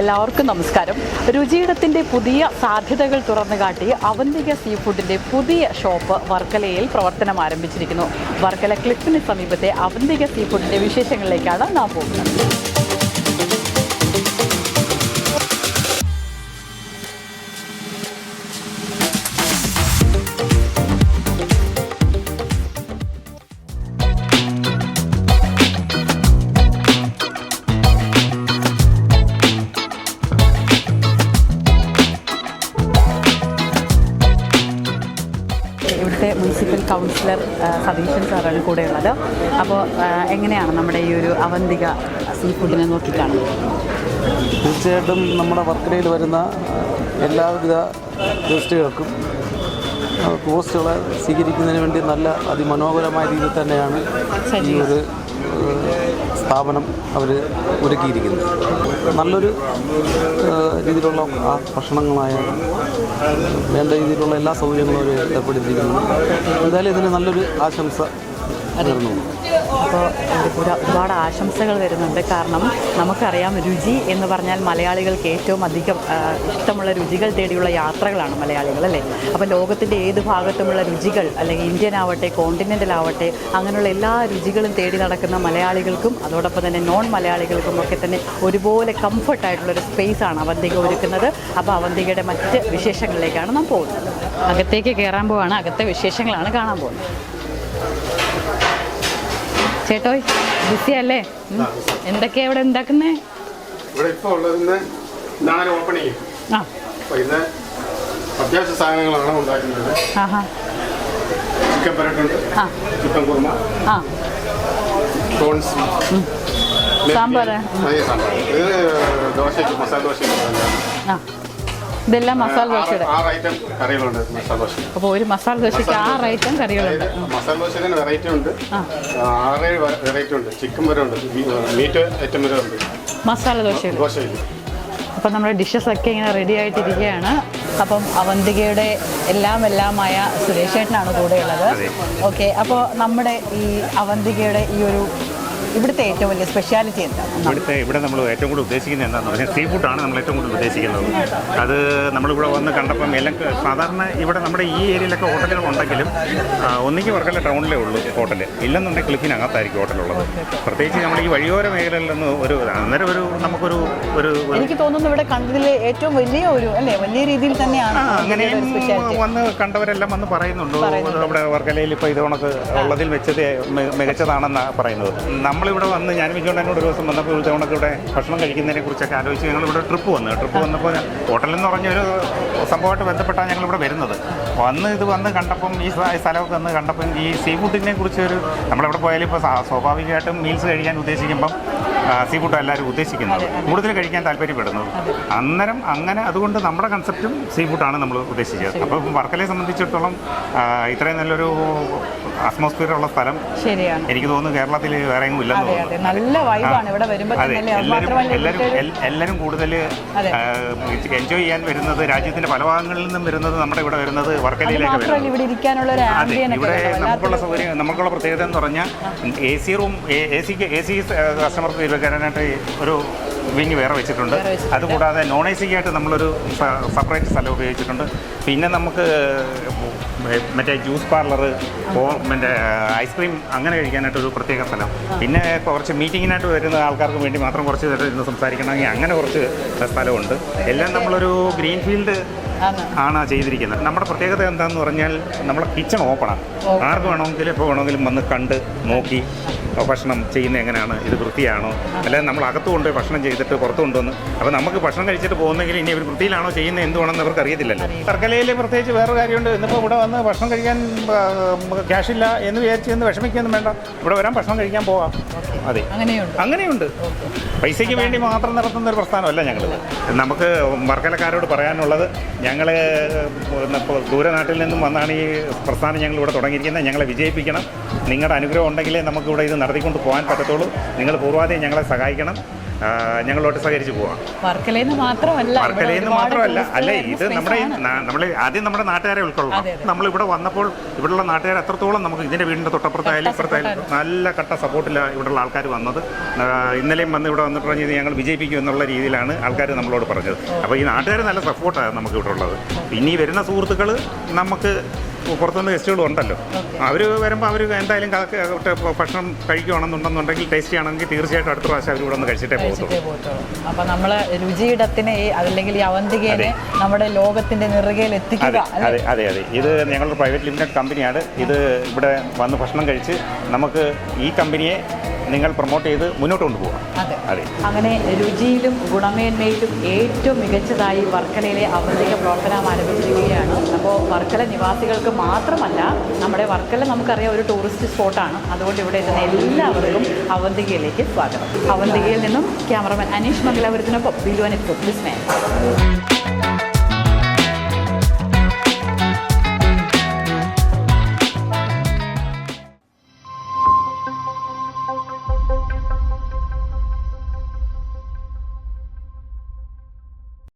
എല്ലാവർക്കും നമസ്കാരം. രുചിയിടത്തിന്റെ പുതിയ സാധ്യതകൾ തുറന്നു കാട്ടി അവന്തിക സീ ഫുഡിന്റെ പുതിയ ഷോപ്പ് വർക്കലയിൽ പ്രവർത്തനം ആരംഭിച്ചിരിക്കുന്നു. വർക്കല ക്ലിഫിന് സമീപത്തെ അവന്തിക സീ ഫുഡിന്റെ വിശേഷങ്ങളിലേക്കാണ് നാം പോകുന്നത്. ഇവിടുത്തെ മുനിസിപ്പൽ കൗൺസിലർ സതീശൻ സാറാണ് കൂടെയുള്ളത്. അപ്പോൾ എങ്ങനെയാണ് നമ്മുടെ ഈ ഒരു അവന്തിക സീ ഫുഡിനെ നോക്കിക്കാണുന്നത്? തീർച്ചയായിട്ടും നമ്മുടെ വർക്കലയിൽ വരുന്ന എല്ലാവിധ ടൂറിസ്റ്റുകൾക്കും ആ, ടൂറിസ്റ്റുകളെ സ്വീകരിക്കുന്നതിന് വേണ്ടി നല്ല അതിമനോഹരമായ രീതിയിൽ തന്നെയാണ് ഈ ഒരു സ്ഥാപനം അവർ ഒരുക്കിയിരിക്കുന്നത് നല്ലൊരു രീതിയിലുള്ള ആ ഭക്ഷണങ്ങളായ വേണ്ട രീതിയിലുള്ള എല്ലാ സൗകര്യങ്ങളും അവർ ഏർപ്പെടുത്തിയിരിക്കുന്നു. എന്തായാലും ഇതിന് നല്ലൊരു ആശംസ നേർന്നു അപ്പോൾ ഒരു ഒരുപാട് ആശംസകൾ വരുന്നുണ്ട്. കാരണം നമുക്കറിയാം രുചി എന്ന് പറഞ്ഞാൽ മലയാളികൾക്ക് ഏറ്റവും അധികം ഇഷ്ടമുള്ള രുചികൾ തേടിയുള്ള യാത്രകളാണ് മലയാളികൾ അല്ലേ? അപ്പോൾ ലോകത്തിന്റെ ഏത് ഭാഗത്തുമുള്ള രുചികൾ അല്ലെങ്കിൽ ഇന്ത്യൻ ആവട്ടെ കോണ്ടിനെന്റൽ ആവട്ടെ അങ്ങനെയുള്ള എല്ലാ രുചികളും തേടി നടക്കുന്ന മലയാളികൾക്കും അതോടൊപ്പം തന്നെ നോൺ മലയാളികൾക്കും ഒക്കെ തന്നെ ഒരുപോലെ കംഫർട്ടായിട്ടുള്ളൊരു സ്പേസാണ് അവന്തിക ഒരുക്കുന്നത്. അപ്പോൾ അവന്തികയുടെ മറ്റ് വിശേഷങ്ങളിലേക്കാണ് നാം പോകുന്നത്. അകത്തേക്ക് കയറാൻ പോവാണ് അകത്തെ വിശേഷങ്ങളാണ് കാണാൻ പോകുന്നത്. ചേട്ടോയ് ബിസി. അല്ലേ. എന്തൊക്കെയാ ഇവിടെ ഉണ്ടാക്കുന്നേ? ഇവിടെ ഇപ്പോൾ ഉള്ളതിന്ന് ഇന്നാണ് ഓപ്പണിങ് ആ. അപ്പോൾ ഇത് അത്യാവശ്യ സാധനങ്ങളാണ് ഉണ്ടാക്കുന്നത്. ചിക്കൻ പരട്ടുണ്ട് ചിക്കൻ കുർമ പ്രോൺസ് സാമ്പാർ ദോശയ്ക്ക് മസാല ദോശയ്ക്ക് ഇതെല്ലാം മസാല ദോശയുടെ. ആറ് കറികളുണ്ട് മസാല ദോശ. അപ്പോൾ ഒരു മസാല ദോശയ്ക്ക് ആറ് ഐറ്റം കറികളുണ്ട്. മസാല ദോശ തന്നെ വെറൈറ്റി ഉണ്ട്. ആ. ആറേഴ് വെറൈറ്റി ഉണ്ട്. ചിക്കൻ വരെ ഉണ്ട്. മീറ്റ് ഐറ്റം വരെ ഉണ്ട്. മസാല ദോശയിൽ. ദോശയിൽ അപ്പം നമ്മുടെ ഡിഷസ് ഒക്കെ ഇങ്ങനെ റെഡി ആയിട്ടിരിക്കുകയാണ്. അപ്പം അവന്തികയുടെ എല്ലാം എല്ലാമായ സുരേഷ് ചേട്ടനാണ് കൂടെയുള്ളത് ഓക്കെ അപ്പോൾ നമ്മുടെ ഈ അവന്തികയുടെ ഈ ഒരു ഇവിടുത്തെ ഏറ്റവും വലിയ സ്പെഷ്യാലിറ്റി എന്താണ് ഇവിടുത്തെ ഇവിടെ നമ്മൾ ഏറ്റവും കൂടുതൽ ഉദ്ദേശിക്കുന്നത് എന്താണെന്ന് പറഞ്ഞാൽ സീ ഫുഡാണ് നമ്മൾ ഏറ്റവും കൂടുതൽ ഉദ്ദേശിക്കുന്നത്. അത് നമ്മളിവിടെ വന്ന് കണ്ടപ്പം എല്ലാം സാധാരണ ഇവിടെ നമ്മുടെ ഈ ഏരിയയിലൊക്കെ ഹോട്ടലുകൾ ഉണ്ടെങ്കിലും ഒന്നിക്ക് വർക്കല ടൗണിലേ ഉള്ളൂ ഹോട്ടൽ ഇല്ലെന്നുണ്ടെങ്കിൽ ക്ലിഫിനകത്തായിരിക്കും ഹോട്ടലുള്ളത് പ്രത്യേകിച്ച് നമ്മൾ ഈ വഴിയോര മേഖലയിൽ നിന്ന് ഒരു അന്നേരം ഒരു നമുക്കൊരു ഒരു എനിക്ക് തോന്നുന്നു ഇവിടെ കണ്ടതിൽ ഏറ്റവും വലിയ ഒരു അല്ലേ? വലിയ രീതിയിൽ തന്നെയാണ് സ്പെഷ്യാലിറ്റി വന്ന് കണ്ടവരെല്ലാം വന്ന് പറയുന്നുണ്ട്. നമ്മുടെ വർക്കലയിൽ ഇപ്പോൾ ഇത് കണക്ക് ഉള്ളതിൽ വെച്ചത് മികച്ചതാണെന്നാണ് പറയുന്നത്. നമ്മളിവിടെ വന്ന് ഞാൻ വിജയോണ്ട് ഒരു ദിവസം വന്നപ്പോൾ കണക്ക് ഇവിടെ ഭക്ഷണം കഴിക്കുന്നതിനെ കുറിച്ചൊക്കെ ആലോചിച്ച് ഞങ്ങൾ ഇവിടെ ട്രിപ്പ് വന്നു. ട്രിപ്പ് വന്നപ്പോൾ ഹോട്ടലിൽ എന്ന് പറഞ്ഞൊരു സംഭവമായിട്ട് ബന്ധപ്പെട്ടാണ് ഞങ്ങൾ ഇവിടെ വരുന്നത്. വന്ന് ഇത് വന്ന് കണ്ടപ്പം ഈ സ്ഥ- ഈ സ്ഥലമൊക്കെ വന്ന് കണ്ടപ്പം ഈ സീ ഫുഡിനെ കുറിച്ചൊരു നമ്മളിവിടെ പോയാലും ഇപ്പോൾ സ്വാഭാവികമായിട്ടും മീൽസ് കഴിക്കാൻ ഉദ്ദേശിക്കുമ്പം സീ ഫുഡ് എല്ലാവരും ഉദ്ദേശിക്കുന്നത്. കൂടുതൽ കഴിക്കാൻ താല്പര്യപ്പെടുന്നത് അന്നേരം അങ്ങനെ അതുകൊണ്ട് നമ്മുടെ കൺസെപ്റ്റും സീ ഫുഡാണ് നമ്മൾ ഉദ്ദേശിച്ചത്. അപ്പോൾ വർക്കലയെ സംബന്ധിച്ചിടത്തോളം ഇത്രയും നല്ലൊരു അറ്റ്മോസ്ഫിയർ ഉള്ള സ്ഥലം ശരിയാണ്. എനിക്ക് തോന്നുന്നു കേരളത്തിൽ വേറെ എങ്ങും ഇല്ലെന്ന് തോന്നുന്നു. നല്ല വൈബാണ് ഇവിടെ വരുമ്പോൾ എല്ലാവരും എല്ലാവരും കൂടുതൽ എൻജോയ് ചെയ്യാൻ വരുന്നത് രാജ്യത്തിന്റെ പല ഭാഗങ്ങളിൽ നിന്നും വരുന്നത് നമ്മുടെ ഇവിടെ വരുന്നത് വർക്കലയിലേക്ക് വരുന്നത്. ഇവിടെ നമുക്കുള്ള സൗകര്യം നമുക്കുള്ള പ്രത്യേകത എന്ന് പറഞ്ഞാൽ എ സി റൂം എ സിക്ക് എ സി കസ്റ്റമർക്ക് വരാനായിട്ട് ഒരു വിങ് വേറെ വെച്ചിട്ടുണ്ട്. അതുകൂടാതെ നോൺ എ സിക്ക് ആയിട്ട് നമ്മളൊരു സെപ്പറേറ്റ് സ്ഥലം ഉപയോഗിച്ചിട്ടുണ്ട്. പിന്നെ നമുക്ക് മറ്റേ ജ്യൂസ് പാർലർ മറ്റേ ഐസ്ക്രീം അങ്ങനെ കഴിക്കാനായിട്ട് ഒരു പ്രത്യേക സ്ഥലം. പിന്നെ കുറച്ച് മീറ്റിങ്ങിനായിട്ട് വരുന്ന ആൾക്കാർക്ക് വേണ്ടി മാത്രം കുറച്ച് നേരം ഇരുന്ന് സംസാരിക്കണമെങ്കിൽ അങ്ങനെ കുറച്ച് സ്ഥലമുണ്ട്. എല്ലാം നമ്മളൊരു ഗ്രീൻ ഫീൽഡ് ആണ്. ആണ് ചെയ്തിരിക്കുന്നത്. നമ്മുടെ പ്രത്യേകത എന്താണെന്ന് പറഞ്ഞാൽ നമ്മുടെ കിച്ചൺ ഓപ്പണാണ് ആർക്ക് വേണമെങ്കിലും എപ്പോൾ വേണമെങ്കിലും വന്ന് കണ്ട് നോക്കി. ഭക്ഷണം ചെയ്യുന്നത് എങ്ങനെയാണ്? ഇത് വൃത്തിയാണോ? അല്ലാതെ നമ്മൾ അകത്ത് കൊണ്ടുപോയി ഭക്ഷണം ചെയ്തിട്ട് പുറത്ത് കൊണ്ടുവന്ന് അപ്പോൾ നമുക്ക് ഭക്ഷണം കഴിച്ചിട്ട് പോകുന്നെങ്കിൽ ഇനി അവർ വൃത്തിയിലാണോ ചെയ്യുന്നത്? എന്തുവാണെന്ന് അവർക്ക് അറിയത്തില്ലല്ലോ. തർക്കലയിൽ പ്രത്യേകിച്ച് വേറെ കാര്യമുണ്ട്. ഇന്നിപ്പോൾ ഇവിടെ വന്ന് ഭക്ഷണം കഴിക്കാൻ ക്യാഷ് ഇല്ല എന്ന് വിചാരിച്ച് എന്ന് വിഷമിക്കൊന്നും വേണ്ട. ഇവിടെ വരാൻ ഭക്ഷണം കഴിക്കാൻ പോവാം. അതെ. അങ്ങനെയുണ്ട്. അങ്ങനെയുണ്ട്. പൈസയ്ക്ക് വേണ്ടി മാത്രം നടത്തുന്ന ഒരു പ്രസ്ഥാനമല്ല ഞങ്ങൾ നമുക്ക് വർക്കലക്കാരോട് പറയാനുള്ളത് ഞങ്ങൾ ദൂരനാട്ടിൽ നിന്നും വന്നാണ് ഈ പ്രസ്ഥാനം ഞങ്ങൾ ഇവിടെ തുടങ്ങിയിരിക്കുന്നത്. ഞങ്ങളെ വിജയിപ്പിക്കണം. നിങ്ങളുടെ അനുഗ്രഹം ഉണ്ടെങ്കിലേ നമുക്കിവിടെ ഇത് നടത്തിക്കൊണ്ട് പോകാൻ പറ്റത്തുള്ളൂ. നിങ്ങൾ പൂർവാധികം ഞങ്ങളെ സഹായിക്കണം. ഞങ്ങളോട്ട് സഹകരിച്ച് പോവാം. വർക്കലയിൽ നിന്ന് മാത്രമല്ല വർക്കലയിൽ നിന്ന് മാത്രമല്ല. tourist അല്ല ഇത് നമ്മുടെ നമ്മൾ ആദ്യം നമ്മുടെ നാട്ടുകാരെ ഉൾക്കൊള്ളണം. നമ്മൾ ഇവിടെ വന്നപ്പോൾ ഇവിടെയുള്ള നാട്ടുകാർ എത്രത്തോളം നമുക്ക് ഇതിന്റെ വീടിന്റെ തൊട്ടപ്പുറത്തായാലും ഇപ്പുറത്തായാലും നല്ല കട്ട സപ്പോർട്ടിലാണ് ഇവിടെയുള്ള ആൾക്കാർ വന്നത്. ഇന്നലെയും വന്ന് ഇവിടെ വന്നിട്ട് പറഞ്ഞത് ഞങ്ങൾ വിജയിപ്പിക്കും എന്നുള്ള രീതിയിലാണ് ആൾക്കാർ നമ്മളോട് പറഞ്ഞത്. അപ്പോൾ ഈ നാട്ടുകാർ നല്ല സപ്പോർട്ടാണ് നമുക്ക് ഇവിടെ ഉള്ളത്. ഇനി വരുന്ന സുഹൃത്തുക്കൾ നമുക്ക് പുറത്തുനിന്ന് ഗസ്റ്റുകൾ ഉണ്ടല്ലോ. അവർ വരുമ്പോൾ അവർ എന്തായാലും ഭക്ഷണം കഴിക്കുകയാണെന്നുണ്ടെന്നുണ്ടെങ്കിൽ ടേസ്റ്റി ആണെങ്കിൽ തീർച്ചയായിട്ടും അടുത്ത പ്രാവശ്യം അവർ ഇവിടെ ഒന്ന് കഴിച്ചിട്ടേ പോകത്തുള്ളൂ. അപ്പം നമ്മൾ രുചിയിടത്തിനെ അതല്ലെങ്കിൽ ഈ അവന്തികേനെ നമ്മുടെ ലോകത്തിന്റെ നിറുകയിൽ എത്തിക്കുക അതെ അതെ അതെ അതെ. ഇത് ഞങ്ങളുടെ പ്രൈവറ്റ് ലിമിറ്റഡ് കമ്പനിയാണ്. ഇത് ഇവിടെ വന്ന് ഭക്ഷണം കഴിച്ച് നമുക്ക് ഈ കമ്പനിയെ നിങ്ങൾ പ്രൊമോട്ട് ചെയ്ത് മുന്നോട്ട് കൊണ്ടുപോകാം അതെ. അങ്ങനെ രുചിയിലും ഗുണമേന്മയിലും ഏറ്റവും മികച്ചതായി വർക്കലയിലെ അവരുടെ പ്രവർത്തനം ആരംഭിച്ചിരിക്കുകയാണ്. അപ്പോൾ വർക്കല നിവാസികൾക്ക് മാത്രമല്ല നമ്മുടെ വർക്കല നമുക്കറിയാം ഒരു ടൂറിസ്റ്റ് സ്പോട്ടാണ് അതുകൊണ്ട് ഇവിടെ എത്തുന്ന എല്ലാവർക്കും അവന്തികയിലേക്ക് സ്വാഗതം. അവന്തികയിൽ നിന്നും ക്യാമറമാൻ അനീഷ് മംഗലാപുരത്തിനൊപ്പം ബിലുവൻ വിസ്മയം